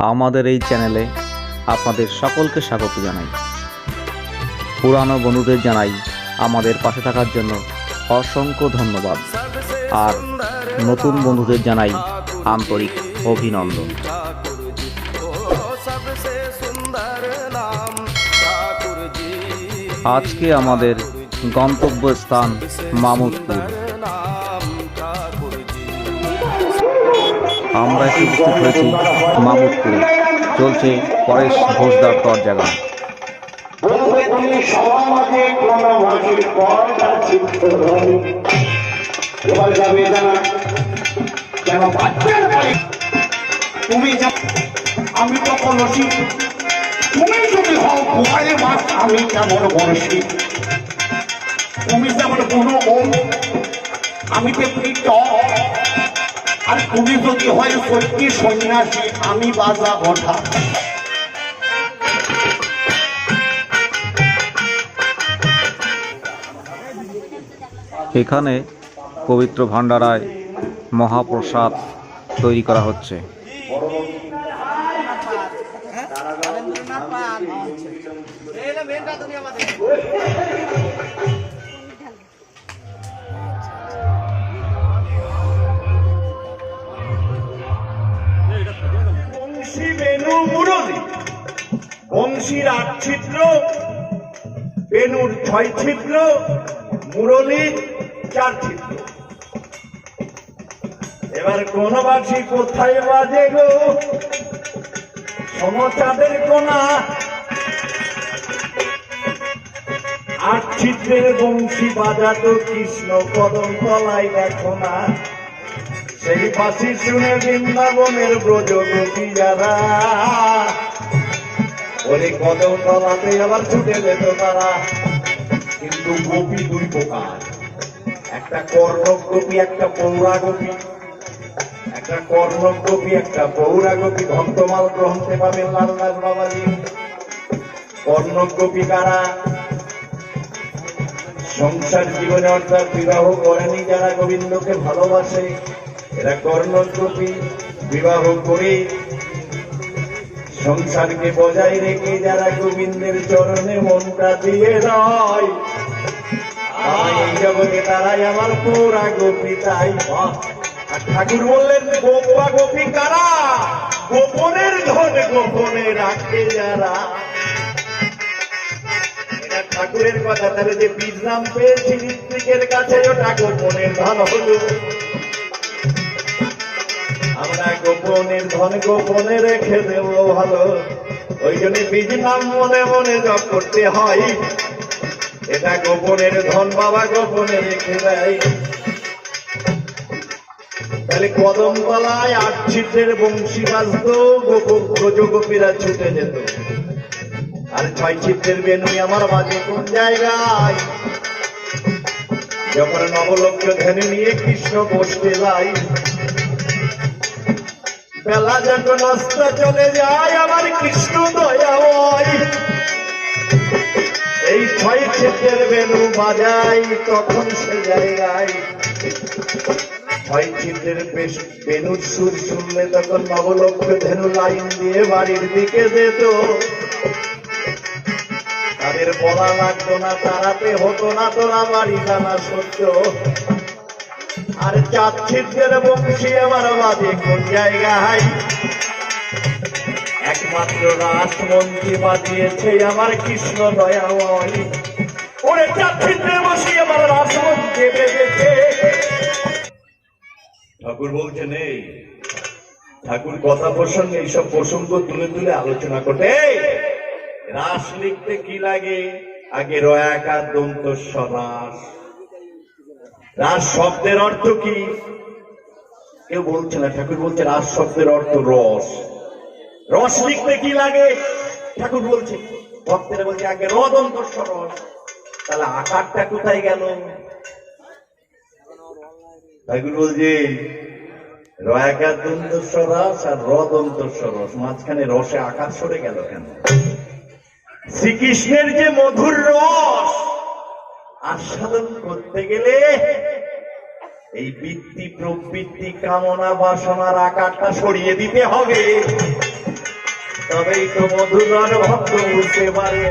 আমাদের এই চ্যানেলে আপনাদের সকলকে স্বাগত জানাই। পুরানো বন্ধুদের জানাই আমাদের পাশে থাকার জন্য অসংখ্য ধন্যবাদ। আর নতুন বন্ধুদের জানাই আন্তরিক অভিনন্দন। আজকে আমাদের গন্তব্যস্থান মামুদপুর। আমরা এসে উপস্থিত হয়েছি মামুদপুরে। চলছে পরেশ ঘোষদার তুমি যা আমি তো কলসি। তুমি যদি হও কুয়ারে মাছ, আমি কেমন বলসি তুমি যেমন কোনো আমি তেমনি ট আর তুমি যদি হয় সত্যি সন্ন্যাসী আমি বাজা ওঠা এখানে পবিত্র ভান্ডারায় মহাপ্রসাদ তৈরি করা হচ্ছে। বংশীর আট ছিদ্র, বেনুর ছয় ছিদ্র, মুরলির চার ছিদ্র। এবার কোন বাসি কোথায় বাজে গো? সমচাঁদের কোনা আট ছিদ্রের বংশী বাজাতো কৃষ্ণ কদম তলায় দেখো না সেই পাশি শুনে বৃন্দাবনের ব্রজ গোপী যারা। ওরে কদম তলাতে আবার ছুটে যেত তারা। কিন্তু গোপী দুই প্রকার। একটা কর্ণক গোপী একটা পৌরা গোপী একটা কর্ণক গোপী একটা পৌরা গোপী ভক্তমাল গ্রহণতে পাবেন লালদাস বাবাজি। কর্ণক গোপী কারা? সংসার জীবনে অর্থাৎ বিবাহ করেনি যারা গোবিন্দকে ভালোবাসে, এরা কর্ণকপি বিবাহ করে সংসারকে বজায় রেখে যারা গোবিন্দের চরণে মনটা দিয়ে এই জগতে তারাই আমার পোড়া গোপী, তাই ঠাকুর বললেন, গোপা গোপী কারা? গোপনের ধন গোপনে রাখে যারা। ঠাকুরের কথা, তাহলে যে বীজ নাম পেয়েছি ঋত্বিকের কাছে ওটা গোপনের ধন হলো। আমরা গোপনের ধন গোপনে রেখে দেব ভালো। ওই জন্য বীজ নাম মনে মনে জপ করতে হয়। এটা গোপনের ধন বাবা গোপনে রেখে দেয়। তাহলে কদম তলায় আট ছিদ্রের বংশী বাজত গোপীরা ছুটে যেত। আর ছয় ছিটের বেনুই আমার মাঝে কোন জায়গায়? যখন নবলক্ষ ধ্যানে নিয়ে কৃষ্ণ বসতে যাই বেলা যখন অস্ত চলে যায়, আমার কৃষ্ণ দয়া এই ছয় চিত্রের বেনু বাজাই, তখন সে জায়গায়। বেনুর সুর শুনলে তখন নবলক্ষ ধেনু লাইন দিয়ে বাড়ির দিকে যেত। তাদের বলা লাগতো না, তারাতে হতো না, তোরা বাড়ি জানা সত্য। আর চার ছিদ্রের বংশী আমার বাজে কোন জায়গায় একমাত্র রাসমন্ত্রী বাজিয়েছে আমার কৃষ্ণ দয়াময়। ওরে চার ছিদ্রের বসি আমার রাসমন্ত্রী বেজেছে ঠাকুর বলছেন এই ঠাকুর কথা প্রসঙ্গে এইসব প্রসঙ্গ তুলে তুলে আলোচনা করতে। রাস লিখতে কি লাগে? আগে রয়াকার দন্ত সরাস। রাস শব্দের অর্থ কি? কেউ বলছে না, ঠাকুর বলছে রাস শব্দের অর্থ রস। রস লিখতে কি লাগে? ঠাকুর বলছে, ভক্তেরা বলছে, আগে রদন্ত সরস, তাহলে আকারটা কোথায় গেল? ঠাকুর বলছে রয়াকার দন্ত সরস আর রদন্ত সরস, মাঝখানে রসে আকার সরে গেল কেন? শ্রীকৃষ্ণের যে মধুর রস আস্বাদন করতে গেলে এই বৃত্তি প্রবৃত্তি কামনা বাসনার আকারটা সরিয়ে দিতে হবে। তবেই তো মধুকর ভক্ত বুঝতে পারে।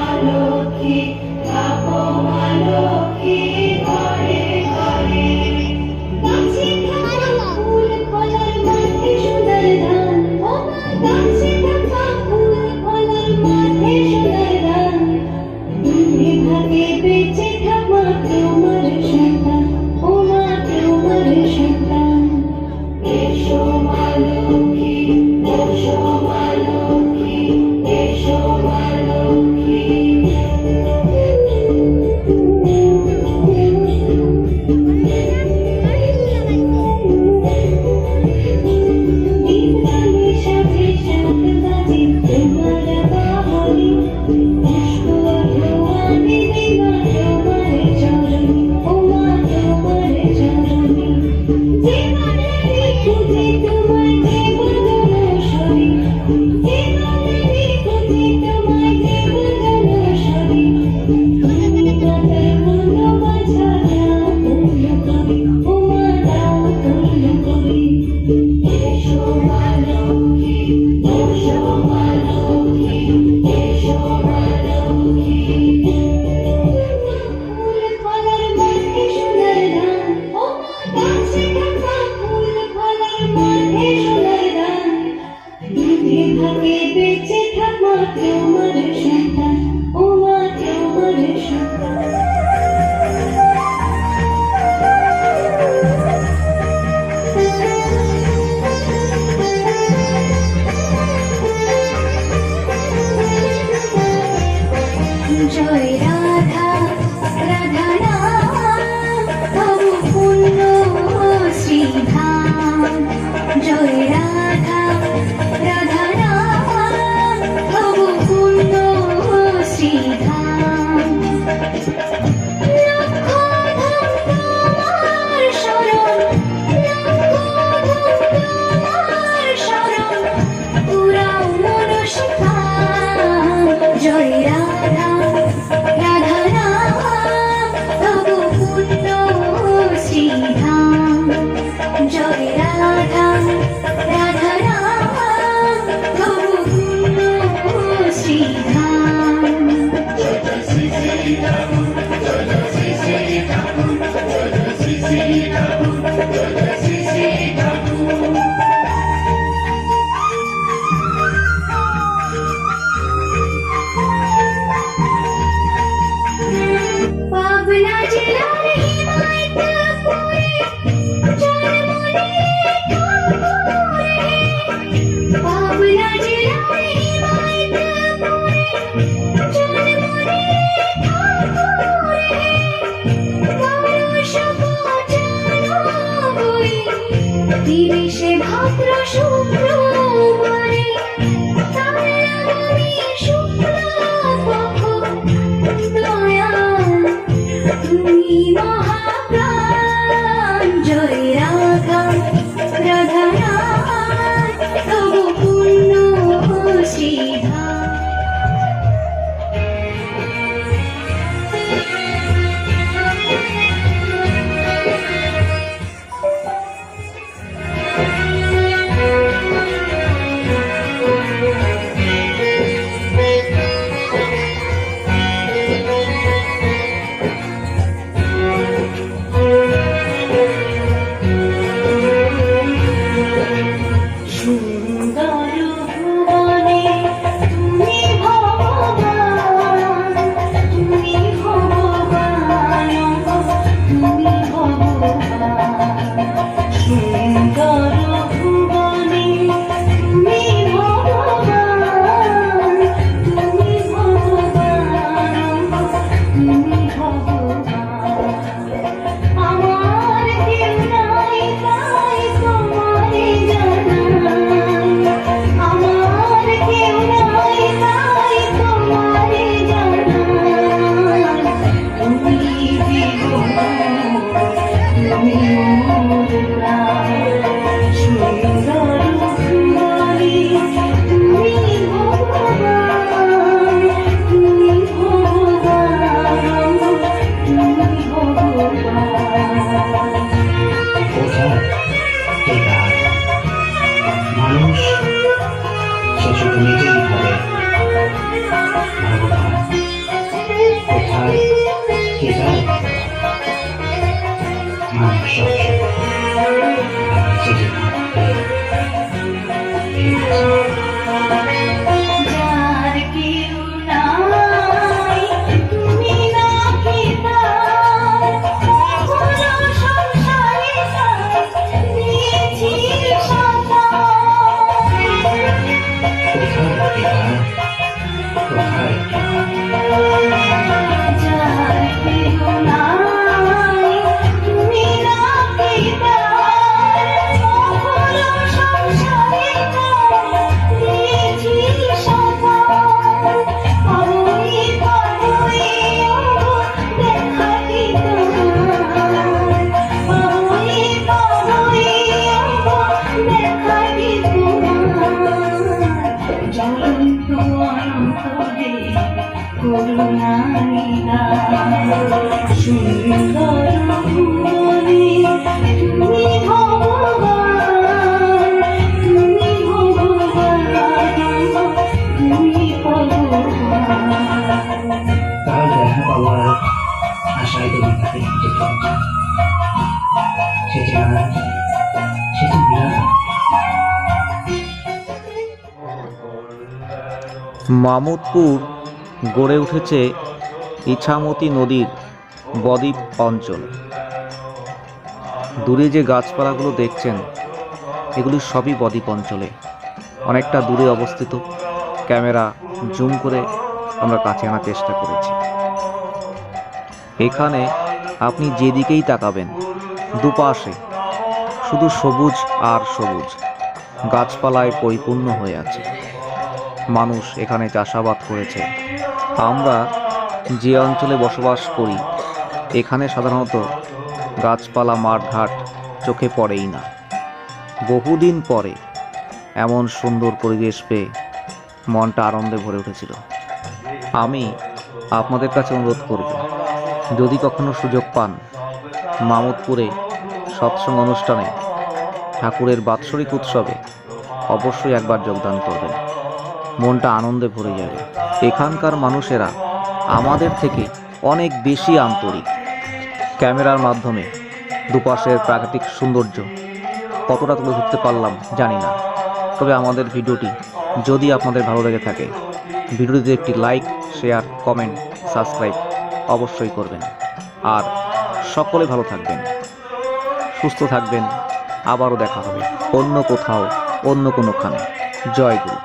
বসো জয় মামুদপুর গড়ে উঠেছে ইছামতি নদীর বদ্বীপ অঞ্চল। দূরে যে গাছপালাগুলো দেখছেন, এগুলি সবই বদ্বীপ অঞ্চলে। অনেকটা দূরে অবস্থিত। ক্যামেরা জুম করে আমরা কাছে আনার চেষ্টা করেছি। এখানে আপনি যেদিকেই তাকাবেন, দুপাশে শুধু সবুজ আর সবুজ, গাছপালায় পরিপূর্ণ হয়ে আছে। মানুষ এখানে চাষাবাদ করেছে। আমরা যে অঞ্চলে বসবাস করি, এখানে সাধারণত গাছপালা, মাঠঘাট চোখে পড়েই না। বহুদিন পরে এমন সুন্দর পরিবেশ পেয়ে মনটা আনন্দে ভরে উঠেছিল। আমি আপনাদের কাছে অনুরোধ করব, যদি কখনো সুযোগ পান, মামুদপুরে সৎসঙ্গ অনুষ্ঠানে ঠাকুরের বাৎসরিক উৎসবে অবশ্যই একবার যোগদান করবেন। মনটা আনন্দে ভরে যাবে এখানকার মানুষেরা আমাদের থেকে অনেক বেশি আন্তরিক। ক্যামেরার মাধ্যমে দুপাশের প্রাকৃতিক সৌন্দর্য কতটা তুলে ধরতে পারলাম জানি না। তবে আমাদের ভিডিওটি যদি আপনাদের ভালো লেগে থাকে, ভিডিওটিতে একটি লাইক, শেয়ার, কমেন্ট, সাবস্ক্রাইব অবশ্যই করবেন। আর সকলে ভালো থাকবেন, সুস্থ থাকবেন। আবারও দেখা হবে অন্য কোথাও, অন্য কোনোখানে। জয় গুরু।